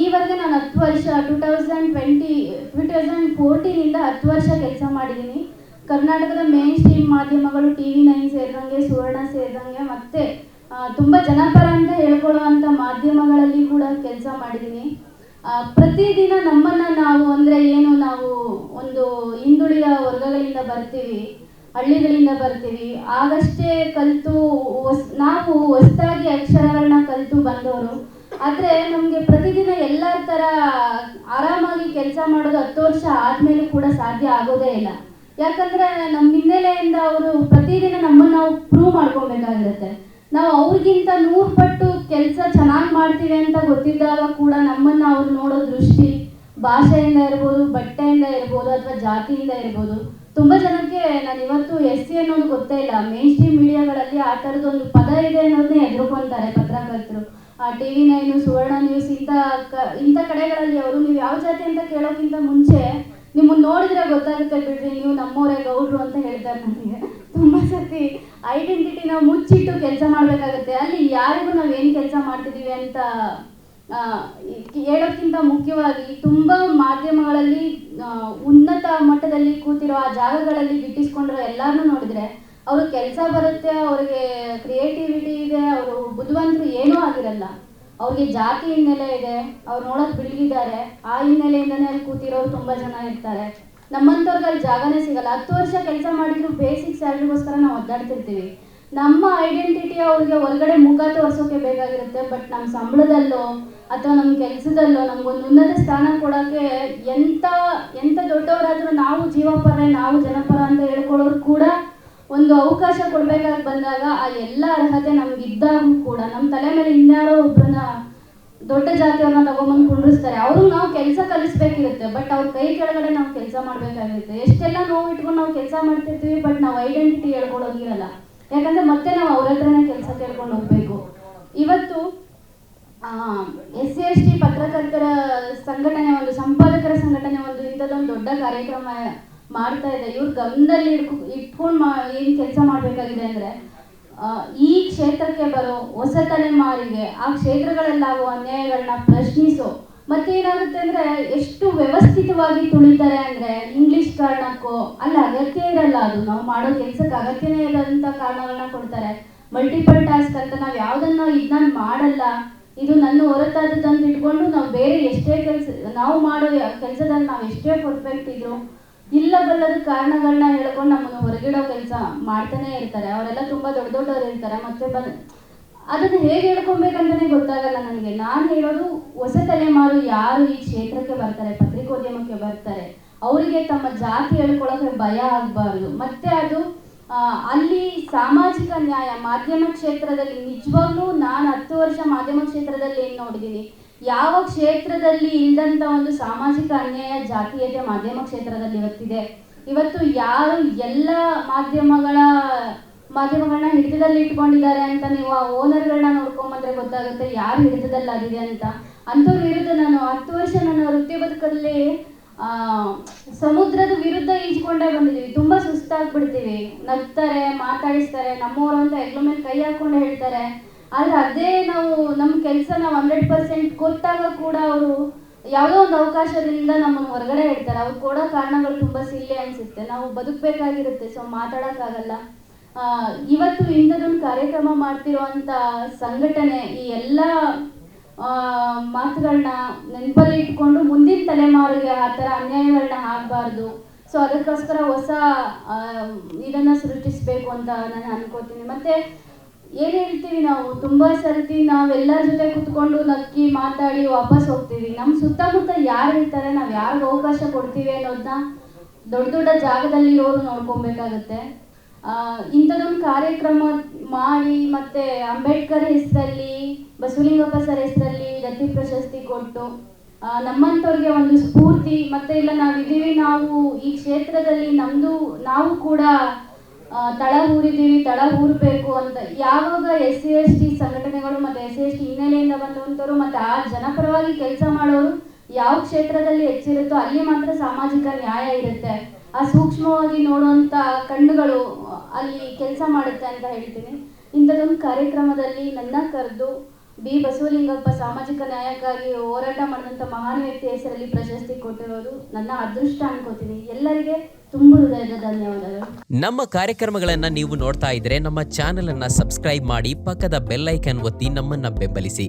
ಈವರೆಗೆ ನಾನು ಹತ್ತು ವರ್ಷ two thousand twenty two thousand ಫೋರ್ಟೀನಿಂದ ಹತ್ತು ವರ್ಷ ಕೆಲಸ ಮಾಡಿದ್ದೀನಿ ಕರ್ನಾಟಕದ ಮೇನ್ ಸ್ಟ್ರೀಮ್ ಮಾಧ್ಯಮಗಳು ಟಿ ವಿ ನೈನ್ ಸೇರಿದಂಗೆ, ಸುವರ್ಣ ಸೇರಿದಂಗೆ, ಮತ್ತು ತುಂಬ ಜನಪರ ಅಂತ ಹೇಳ್ಕೊಳ್ಳುವಂಥ ಮಾಧ್ಯಮಗಳಲ್ಲಿ ಕೂಡ ಕೆಲಸ ಮಾಡಿದ್ದೀನಿ ಪ್ರತಿದಿನ ನಮ್ಮನ್ನು ನಾವು ಅಂದರೆ ಏನು, ನಾವು ಒಂದು ಹಿಂದುಳಿದ ವರ್ಗಗಳಿಂದ ಬರ್ತೀವಿ, ಹಳ್ಳಿಗಳಿಂದ ಬರ್ತೀವಿ. ಆಗಷ್ಟೇ ಕಲಿತು ಹೊಸ್, ನಾವು ಹೊಸದಾಗಿ ಅಕ್ಷರಗಳನ್ನ ಕಲಿತು ಬಂದವರು. ಆದರೆ ನಮಗೆ ಪ್ರತಿದಿನ ಎಲ್ಲ ಥರ ಆರಾಮಾಗಿ ಕೆಲಸ ಮಾಡೋದು ಹತ್ತು ವರ್ಷ ಆದಮೇಲೂ ಕೂಡ ಸಾಧ್ಯ ಆಗೋದೇ ಇಲ್ಲ. ಯಾಕಂದರೆ ನಮ್ಮ ಹಿನ್ನೆಲೆಯಿಂದ ಅವರು ಪ್ರತಿದಿನ ನಮ್ಮನ್ನು ನಾವು ಪ್ರೂವ್ ಮಾಡ್ಕೊಬೇಕಾಗಿರುತ್ತೆ. ನಾವು ಅವ್ರಿಗಿಂತ ನೂರು ಪಟ್ಟು ಕೆಲಸ ಚೆನ್ನಾಗಿ ಮಾಡ್ತೀವಿ ಅಂತ ಗೊತ್ತಿದ್ದಾಗ ಕೂಡ ನಮ್ಮನ್ನ ಅವ್ರು ನೋಡೋ ದೃಷ್ಟಿ ಭಾಷೆಯಿಂದ ಇರ್ಬೋದು, ಬಟ್ಟೆಯಿಂದ ಇರ್ಬೋದು ಅಥವಾ ಜಾತಿಯಿಂದ ಇರ್ಬೋದು. ತುಂಬ ಜನಕ್ಕೆ ನಾನು ಇವತ್ತು ಎಸ್ ಸಿ ಅನ್ನೋದು ಗೊತ್ತೇ ಇಲ್ಲ. ಮೇನ್ ಸ್ಟ್ರೀಮ್ ಮೀಡಿಯಾಗಳಲ್ಲಿ ಆ ಥರದೊಂದು ಪದ ಇದೆ ಅನ್ನೋದನ್ನೇ ಎದುರುಕೊಂತಾರೆ ಪತ್ರಕರ್ತರು. T V nine, Suvarna news ಇಂಥ ಕ ಇಂಥ ಕಡೆಗಳಲ್ಲಿ ಅವರು ನೀವು ಯಾವ ಜಾತಿ ಅಂತ ಕೇಳೋಕ್ಕಿಂತ ಮುಂಚೆ ನಿಮ್ಮನ್ನು ನೋಡಿದ್ರೆ ಗೊತ್ತಾಗುತ್ತೆ ಬಿಡ್ರಿ, ನೀವು ನಮ್ಮೂರೇ ಗೌಡ್ರು ಅಂತ ಹೇಳ್ತಾರೆ ನನಗೆ ತುಂಬ ಸತಿ ನಾವು ಮುಚ್ಚಿಟ್ಟು ಕೆಲಸ ಮಾಡಬೇಕಾಗುತ್ತೆ. ಅಲ್ಲಿ ಯಾರಿಗೂ ನಾವು ಏನು ಕೆಲಸ ಮಾಡ್ತಿದ್ದೀವಿ ಅಂತ ಹೇಳೋಕ್ಕಿಂತ ಮುಖ್ಯವಾಗಿ ತುಂಬ ಮಾಧ್ಯಮಗಳಲ್ಲಿ ಉನ್ನತ ಮಟ್ಟದಲ್ಲಿ ಕೂತಿರೋ ಆ ಜಾಗಗಳಲ್ಲಿ ಗಿಟ್ಟಿಸ್ಕೊಂಡಿರೋ ಎಲ್ಲರನ್ನೂ ನೋಡಿದ್ರೆ ಅವರು ಕೆಲಸ ಬರುತ್ತೆ, ಅವ್ರಿಗೆ ಕ್ರಿಯೇಟಿವಿಟಿ ಇದೆ, ಅವರು ಬುದ್ಧಿವಂತರು ಏನೂ ಆಗಿರಲ್ಲ. ಅವ್ರಿಗೆ ಜಾತಿ ಹಿನ್ನೆಲೆ ಇದೆ, ಅವ್ರು ನೋಡೋದು ಬಿಳಿಗಿದ್ದಾರೆ ಆ ಹಿನ್ನೆಲೆಯಿಂದನೇ ಅಲ್ಲಿ ಕೂತಿರೋರು ತುಂಬ ಜನ ಇರ್ತಾರೆ. ನಮ್ಮಂಥವ್ರಿಗೆ ಅಲ್ಲಿ ಜಾಗನೇ ಸಿಗಲ್ಲ. ಹತ್ತು ವರ್ಷ ಕೆಲಸ ಮಾಡಿದ್ರು ಬೇಸಿಕ್ ಸ್ಯಾಲ್ರಿಗೋಸ್ಕರ ನಾವು ಒದ್ದಾಡ್ತಿರ್ತೀವಿ. ನಮ್ಮ ಐಡೆಂಟಿಟಿ ಅವ್ರಿಗೆ ಹೊರಗಡೆ ಮುಖ ತೋರಿಸೋಕೆ ಬೇಕಾಗಿರುತ್ತೆ ಬಟ್ ನಮ್ಮ ಸಂಬಳದಲ್ಲೋ ಅಥವಾ ನಮ್ಮ ಕೆಲಸದಲ್ಲೋ ನಮಗೊಂದು ಉನ್ನತ ಸ್ಥಾನ ಕೊಡೋಕ್ಕೆ ಎಂಥ ಎಂಥ ದೊಡ್ಡವರಾದರೂ ನಾವು ಜೀವಪರ ನಾವು ಜನಪರ ಅಂತ ಹೇಳ್ಕೊಳ್ಳೋರು ಕೂಡ ಒಂದು ಅವಕಾಶ ಕೊಡಬೇಕಾಗಿ ಬಂದಾಗ ಆ ಎಲ್ಲ ಅರ್ಹತೆ ನಮ್ಗೆ ಇದ್ದಾಗ ಕೂಡ ನಮ್ಮ ತಲೆ ಮೇಲೆ ಇನ್ಯಾರೋ ಒಬ್ಬರನ್ನ ದೊಡ್ಡ ಜಾತಿಯವ್ರನ್ನ ತಗೊಂಬಂದು ಕುಂಡ್ರಿಸ್ತಾರೆ. ಅವ್ರಿಗೆ ನಾವು ಕೆಲಸ ಕಲಿಸ್ಬೇಕಿರುತ್ತೆ ಬಟ್ ಅವ್ರ ಕೈ ಕೆಳಗಡೆ ನಾವು ಕೆಲಸ ಮಾಡಬೇಕಾಗಿರುತ್ತೆ. ಎಷ್ಟೆಲ್ಲ ನೋವು ಇಟ್ಕೊಂಡು ನಾವು ಕೆಲಸ ಮಾಡ್ತಿರ್ತೀವಿ ಬಟ್ ನಾವು ಐಡೆಂಟಿಟಿ ಹೇಳ್ಕೊಳ್ಳೋದಿರಲ್ಲ ಯಾಕಂದ್ರೆ ಮತ್ತೆ ನಾವು ಅವ್ರ ಹತ್ರನೇ ಕೆಲಸ ಕೇಳ್ಕೊಂಡು ಹೋಗ್ಬೇಕು. ಇವತ್ತು ಎಸ್ ಸಿ ಎಸ್ ಟಿ ಪತ್ರಕರ್ತರ ಸಂಘಟನೆ ಒಂದು, ಸಂಪಾದಕರ ಸಂಘಟನೆ ಒಂದು ಇಂಥದ್ದೊಂದು ದೊಡ್ಡ ಕಾರ್ಯಕ್ರಮ ಮಾಡ್ತಾ ಇದೆ ಇವ್ರು ಗಮನದಲ್ಲಿ ಇಟ್ಕೊ ಇಟ್ಕೊಂಡು ಮಾ, ಏನು ಕೆಲಸ ಮಾಡಬೇಕಾಗಿದೆ ಅಂದರೆ ಈ ಕ್ಷೇತ್ರಕ್ಕೆ ಬರೋ ಹೊಸ ತಲೆಮಾರಿಗೆ ಆ ಕ್ಷೇತ್ರಗಳಲ್ಲಾಗುವ ಅನ್ಯಾಯಗಳನ್ನ ಪ್ರಶ್ನಿಸೋ, ಮತ್ತೇನಾಗುತ್ತೆ ಅಂದರೆ, ಎಷ್ಟು ವ್ಯವಸ್ಥಿತವಾಗಿ ತುಳಿತಾರೆ ಅಂದರೆ ಇಂಗ್ಲಿಷ್ ಕಾರಣಕ್ಕೋ, ಅಲ್ಲ ಅಗತ್ಯ ಇರಲ್ಲ ಅದು. ನಾವು ಮಾಡೋ ಕೆಲಸಕ್ಕೆ ಅಗತ್ಯನೇ ಇರೋಂಥ ಕಾರಣಗಳನ್ನ ಕೊಡ್ತಾರೆ. ಮಲ್ಟಿಪಲ್ ಟಾಸ್ಕ್ ಅಂತ ನಾವು ಯಾವುದನ್ನು ಇದನ್ನ ಮಾಡಲ್ಲ. ಇದು ನನ್ನ ಹೊರತಾದದ್ದು ಅಂತ ಇಟ್ಕೊಂಡು ನಾವು ಬೇರೆ ಎಷ್ಟೇ ಕೆಲಸ, ನಾವು ಮಾಡೋ ಕೆಲಸದಲ್ಲಿ ನಾವು ಎಷ್ಟೇ ಪರ್ಫೆಕ್ಟ್ ಇದ್ರು ಇಲ್ಲ ಬಲ್ಲದ ಕಾರಣಗಳನ್ನ ಹೇಳ್ಕೊಂಡು ನಮ್ಮನ್ನು ಹೊರಗಿಡೋ ಕೆಲಸ ಮಾಡ್ತಾನೆ ಇರ್ತಾರೆ. ಅವರೆಲ್ಲ ತುಂಬಾ ದೊಡ್ಡ ದೊಡ್ಡವರು ಇರ್ತಾರೆ. ಮತ್ತೆ ಬ ಅದನ್ನು ಹೇಗೆ ಹೇಳ್ಕೊಬೇಕಂತಾನೆ ಗೊತ್ತಾಗಲ್ಲ ನನಗೆ. ನಾನು ಹೇಳೋದು ಹೊಸ ತಲೆಮಾರು ಯಾರು ಈ ಕ್ಷೇತ್ರಕ್ಕೆ ಬರ್ತಾರೆ, ಪತ್ರಿಕೋದ್ಯಮಕ್ಕೆ ಬರ್ತಾರೆ, ಅವರಿಗೆ ತಮ್ಮ ಜಾತಿ ಹೇಳ್ಕೊಳ್ಳೋಕೆ ಭಯ ಆಗಬಾರ್ದು. ಮತ್ತೆ ಅದು ಅಲ್ಲಿ ಸಾಮಾಜಿಕ ನ್ಯಾಯ, ಮಾಧ್ಯಮ ಕ್ಷೇತ್ರದಲ್ಲಿ ನಿಜವಾಗ್ಲೂ ನಾನು ಹತ್ತು ವರ್ಷ ಮಾಧ್ಯಮ ಕ್ಷೇತ್ರದಲ್ಲಿ ಏನು ನೋಡಿದ್ದೀನಿ ಯಾವ ಕ್ಷೇತ್ರದಲ್ಲಿ ಇಲ್ಲದಂತ ಒಂದು ಸಾಮಾಜಿಕ ಅನ್ಯಾಯ ಜಾತೀಯತೆ ಮಾಧ್ಯಮ ಕ್ಷೇತ್ರದಲ್ಲಿ ಇವತ್ತಿದೆ. ಇವತ್ತು ಯಾರು ಎಲ್ಲ ಮಾಧ್ಯಮಗಳ, ಮಾಧ್ಯಮಗಳನ್ನ ಹಿಡಿತದಲ್ಲಿ ಇಟ್ಕೊಂಡಿದ್ದಾರೆ ಅಂತ ನೀವು ಆ ಓನರ್ಗಳನ್ನ ನೋಡ್ಕೊಂಬಂದ್ರೆ ಗೊತ್ತಾಗುತ್ತೆ ಯಾರು ಹಿಡಿತದಲ್ಲಾಗಿದೆ ಅಂತ. ಅಂಥವ್ರ ವಿರುದ್ಧ ನಾನು ಹತ್ತು ವರ್ಷ ನನ್ನ ವೃತ್ತಿ ಬದುಕಲ್ಲಿ ಸಮುದ್ರದ ವಿರುದ್ಧ ಈಜ್ಕೊಂಡೇ ಬಂದಿದ್ದೀವಿ ತುಂಬ ಸುಸ್ತಾಗ್ಬಿಡ್ತೀವಿ. ನಗ್ತಾರೆ, ಮಾತಾಡಿಸ್ತಾರೆ, ನಮ್ಮವರು ಅಂತ ಎಲ್ಲೊಮ್ಮೆ ಮೇಲೆ ಕೈ ಹಾಕೊಂಡು ಹೇಳ್ತಾರೆ. ಆದರೆ ಅದೇ ನಾವು ನಮ್ಮ ಕೆಲಸ ನಾವು ಹಂಡ್ರೆಡ್ ಪರ್ಸೆಂಟ್ ಕೊಟ್ಟಾಗ ಕೂಡ ಅವರು ಯಾವುದೋ ಒಂದು ಅವಕಾಶದಿಂದ ನಮ್ಮನ್ನು ಹೊರಗಡೆ ಇಡ್ತಾರೆ. ಅವ್ರು ಕೊಡೋ ಕಾರಣಗಳು ತುಂಬ ಸಿಲ್ಲಿ ಅನಿಸುತ್ತೆ. ನಾವು ಬದುಕಬೇಕಾಗಿರುತ್ತೆ. ಸೊ ಮಾತಾಡೋಕ್ಕಾಗಲ್ಲ. ಇವತ್ತು ಇಂಥದೊಂದು ಕಾರ್ಯಕ್ರಮ ಮಾಡ್ತಿರೋವಂಥ ಸಂಘಟನೆ ಈ ಎಲ್ಲ ಮಾತುಗಳನ್ನ ನೆನಪಲ್ಲಿ ಇಟ್ಕೊಂಡು ಮುಂದಿನ ತಲೆಮಾರಿಗೆ ಆ ಥರ ಅನ್ಯಾಯಗಳನ್ನ ಆಗಬಾರ್ದು. ಸೊ ಅದಕ್ಕೋಸ್ಕರ ಹೊಸ ಇದನ್ನ ಸೃಷ್ಟಿಸಬೇಕು ಅಂತ ನಾನು ಅನ್ಕೋತೀನಿ. ಮತ್ತೆ ಏನು ಹೇಳ್ತೀವಿ ನಾವು? ತುಂಬ ಸರ್ತಿ ನಾವೆಲ್ಲರ ಜೊತೆ ಕುತ್ಕೊಂಡು ನಕ್ಕಿ ಮಾತಾಡಿ ವಾಪಸ್ ಹೋಗ್ತೀವಿ. ನಮ್ಮ ಸುತ್ತಮುತ್ತ ಯಾರು ಇರ್ತಾರೆ ನಾವು ಯಾರಿಗೆ ಅವಕಾಶ ಕೊಡ್ತೀವಿ ಅನ್ನೋದನ್ನ ದೊಡ್ಡ ದೊಡ್ಡ ಜಾಗದಲ್ಲಿರೋರು ನೋಡ್ಕೊಬೇಕಾಗತ್ತೆ. ಆ, ಇಂಥದ್ದೊಂದು ಕಾರ್ಯಕ್ರಮ ಮಾಡಿ ಮತ್ತೆ ಅಂಬೇಡ್ಕರ್ ಹೆಸರಲ್ಲಿ ಬಸವಲಿಂಗಪ್ಪ ಸರ್ ಹೆಸರಲ್ಲಿ ದತ್ತಿ ಪ್ರಶಸ್ತಿ ಕೊಟ್ಟು ನಮ್ಮಂಥವ್ರಿಗೆ ಒಂದು ಸ್ಫೂರ್ತಿ ಮತ್ತೆ ಇಲ್ಲ ನಾವಿದ್ದೀವಿ ನಾವು ಈ ಕ್ಷೇತ್ರದಲ್ಲಿ ನಮ್ಮದು ನಾವು ಕೂಡ ತಳ ಊರಿದ್ದೀವಿ ತಳ ಅಂತ ಯಾವಾಗ ಎಸ್ ಸಿ ಎಸ್ ಟಿ ಸಂಘಟನೆಗಳು ಮತ್ತು ಎಸ್ ಸಿ ಎಸ್ ಟಿ ಹಿನ್ನೆಲೆಯಿಂದ ಬಂದಂಥವ್ರು ಮತ್ತು ಆ ಜನಪರವಾಗಿ ಕೆಲಸ ಮಾಡೋರು ಯಾವ ಕ್ಷೇತ್ರದಲ್ಲಿ ಹೆಚ್ಚಿರುತ್ತೋ ಅಲ್ಲಿ ಮಾತ್ರ ಸಾಮಾಜಿಕ ನ್ಯಾಯ ಇರುತ್ತೆ. ಆ ಸೂಕ್ಷ್ಮವಾಗಿ ನೋಡುವಂಥ ಕಣ್ಣುಗಳು ಅಲ್ಲಿ ಕೆಲಸ ಮಾಡುತ್ತೆ ಅಂತ ಹೇಳ್ತೀನಿ. ಇಂಥದ್ದೊಂದು ಕಾರ್ಯಕ್ರಮದಲ್ಲಿ ನನ್ನ ಕರೆದು ಬಿ. ಬಸವಲಿಂಗಪ್ಪ ಸಾಮಾಜಿಕ ನ್ಯಾಯಕ್ಕಾಗಿ ಹೋರಾಟ ಮಾಡಿದಂಥ ಮಹಾನ್ ವ್ಯಕ್ತಿ ಹೆಸರಲ್ಲಿ ಪ್ರಶಸ್ತಿ ಕೊಟ್ಟಿರೋದು ನನ್ನ ಅದೃಷ್ಟ ಅನ್ಕೋತೀನಿ. ಎಲ್ಲರಿಗೆ ತುಂಬ ಹೃದಯದ ಧನ್ಯವಾದಗಳು. ನಮ್ಮ ಕಾರ್ಯಕ್ರಮಗಳನ್ನು ನೀವು ನೋಡ್ತಾ ಇದ್ರೆ ನಮ್ಮ ಚಾನೆಲ್ ಅನ್ನ ಸಬ್ಸ್ಕ್ರೈಬ್ ಮಾಡಿ ಪಕ್ಕದ ಬೆಲ್ ಐಕನ್ ಒತ್ತಿ ನಮ್ಮನ್ನ ಬೆಂಬಲಿಸಿ.